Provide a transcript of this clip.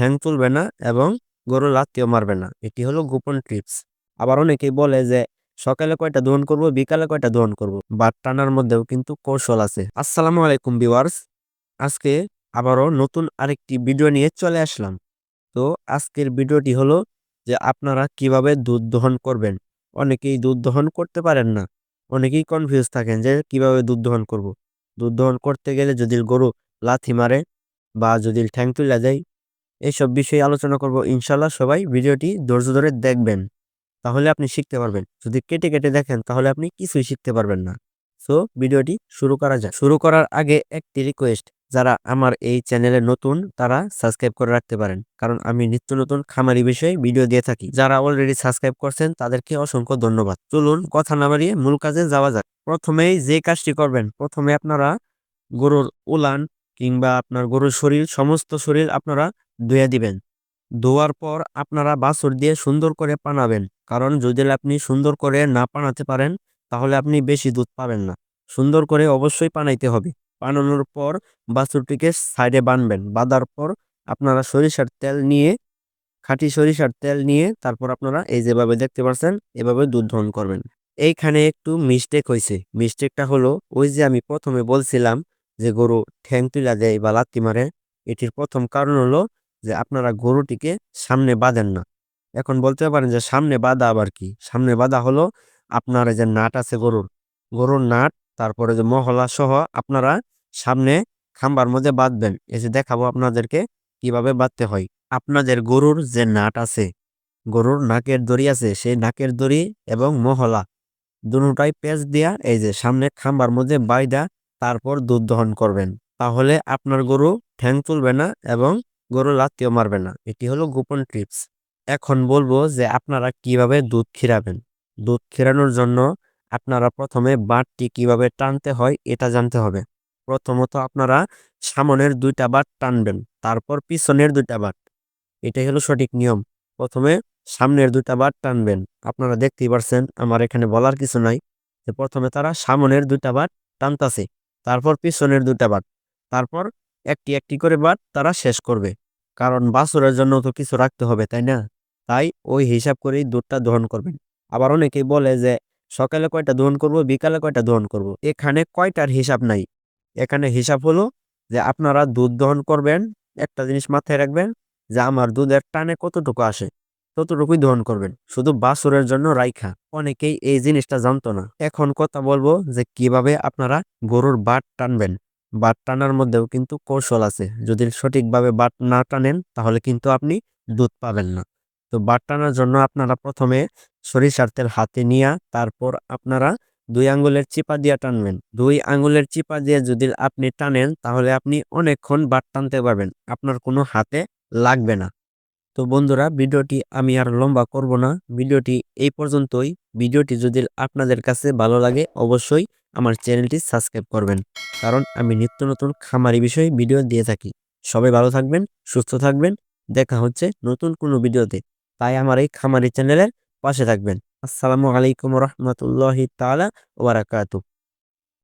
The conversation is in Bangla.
ঠ্যাং তুলবে না এবং গরু লাত্তিও মারবে না। এটি হলো গোপন টিপস। আবার অনেকেই বলে যে, সকালে কয়টা দোহন করব, বিকালে কয়টা দোহন করব? বাট টানার মধ্যেও কিন্তু কৌশল আছে। আসসালামু আলাইকুম ভিউয়ার্স, আজকে আবারও নতুন আরেকটি ভিডিও নিয়ে চলে আসলাম। তো আজকের ভিডিওটি হলো যে, আপনারা কীভাবে দুধ দহন করবেন? অনেকেই দুধ দহন করতে পারেন না। অনেকেই কনফিউজ থাকেন যে, কীভাবে দুধ দহন করব। দুধ দহন করতে গেলে যদি গরু লাথি মারে বা যদি ঠ্যাং তুলে যায় এইসব বিষয়ে আলোচনা করব ইনশাল্লাহ সবাই ভিডিওটি ধৈর্য ধরে দেখবেন। তাহলে আপনি শিখতে পারবেন। যদি কেটে কেটে দেখেন তাহলে আপনি কিছুই শিখতে পারবেন না। সো, ভিডিওটি শুরু করা যাক। শুরু করার আগে একটি রিকোয়েস্ট যারা আমার এই চ্যানেলে নতুন, তারা সাবস্ক্রাইব করে রাখতে পারেন। কারণ আমি নিত্য নতুন খামারি বিষয়ে ভিডিও দিয়ে থাকি। যারা অলরেডি সাবস্ক্রাইব করছেন, তাদেরকে অসংখ্য ধন্যবাদ। চলুন কথা না বাড়িয়ে মূল কাজে যাওয়া যাক। প্রথমেই যে কাজটি করবেন, প্রথমে আপনারা গরুর উলান কিংবা আপনার গরুর শরীর, সমস্ত শরীর আপনারা ধুয়ে দিবেন। ধোয়ার পর আপনারা বাছুর দিয়ে সুন্দর করে পানাবেন। কারণ যদি আপনি সুন্দর করে না পানাতে পারেন, তাহলে আপনি বেশি দুধ পাবেন না। সুন্দর করে অবশ্যই পানাইতে হবে। পানানোর পর বাছুরটিকে সাইডে বানবেন। বাঁধার পর আপনারা সরিষার তেল নিয়ে, খাঁটি সরিষার তেল নিয়ে তারপর আপনারা এই যেভাবে দেখতে পাচ্ছেন, এভাবে দুধ দহন করবেন। এইখানে একটু মিস্টেক হয়েছে মিস্টেকটা হলো, ওই যে আমি প্রথমে বলছিলাম যে গরু ঠ্যাং তুলা দেয় বা লাত্তি মারে, এটির প্রথম কারণ হলো যে আপনারা গরুটিকে সামনে বাঁধেন না। এখন বলতে পারেন যে সামনে বাঁধা আবার কি? সামনে বাঁধা হলো আপনার যে নাট আছে গরুর। গরুর নাট, তারপরে যে মহলা সহ আপনারা সামনে খাম্বার মধ্যে বাঁধবেন। এই যে দেখাবো আপনাদেরকে কীভাবে বাঁধতে হয়। আপনাদের গরুর যে নাট আছে, গরুর নাকের দড়ি আছে, সেই নাকের দড়ি এবং মহলা দুটাই পেঁচ দিয়া এই যে সামনে খাম্বার মধ্যে বাইদা তারপর দুধ দহন করবেন। তাহলে আপনার গরু ঠ্যাং তুলবে না এবং গরু লাত্তিও মারবে না। এটি হলো গোপন টিপস। এখন বলব যে আপনারা কীভাবে দুধ খিরাবেন দুধ খিরানোর জন্য আপনারা প্রথমে বাটটি কীভাবে টানতে হয় এটা জানতে হবে। প্রথমত আপনারা সামনের দুইটা বাট টানবেন, তারপর পিছনের দুইটা বাট। এটাই হলো সঠিক নিয়ম। প্রথমে সামনের দুইটা বাট টানবেন। আপনারা দেখতেই পারছেন, আমার এখানে বলার কিছু নাই। যে প্রথমে তারা সামনের দুইটা বাট টানতাছে, তারপর পিছনের দুইটা বাট। তারপর একটি একটি করে বাট তারা শেষ করবে। কারণ বাছুরের জন্য তো কিছু রাখতে হবে, তাই না? তাই ওই হিসাব করেই দুধটা দহন করবেন। আবার অনেকেই বলে যে, সকালে কয়টা দহন করব, বিকালে কয়টা দহন করব? এখানে কয়টার হিসাব নাই। এখানে হিসাব হলো যে, আপনারা দুধ দহন করবেন, একটা জিনিস মাথায় রাখবেন যে, আমার দুধের টানে কতটুকু আসে, ততটুকুই দহন করবেন। শুধু বাছুরের জন্য রাইখা। অনেকেই এই জিনিসটা জানতো না। এখন কথা বলব যে, কীভাবে আপনারা গরুর বাট টানবেন। বাট টানার মধ্যেও কিন্তু কৌশল আছে। যদি সঠিকভাবে বাট না টানেন, তাহলে কিন্তু আপনি দুধ পাবেন না। তো বাট টানার জন্য আপনারা প্রথমে সরিষার তেল হাতে নিয়ে, তারপর আপনারা দুই আঙ্গুলের চিপা দিয়ে টানবেন। দুই আঙ্গুলের চিপা দিয়ে যদি আপনি টানেন, তাহলে আপনি অনেকক্ষণ বাট টানতে পারবেন। আপনার কোনো হাতে লাগবে না। তো বন্ধুরা, ভিডিওটি আমি আর লম্বা করব না। ভিডিওটি এই পর্যন্তই। ভিডিওটি যদি আপনাদের কাছে ভালো লাগে, অবশ্যই আমার চ্যানেলটি সাবস্ক্রাইব করবেন। কারণ আমি নিত্য নতুন খামারি বিষয়ে ভিডিও দিয়ে থাকি। সবাই ভালো থাকবেন, সুস্থ থাকবেন। দেখা হচ্ছে নতুন কোনো ভিডিওতে। তাই আমার এই খামারি চ্যানেলের পাশে থাকবেন। আসসালামু আলাইকুম রহমতুল্লাহ তালা ওবরাকাতু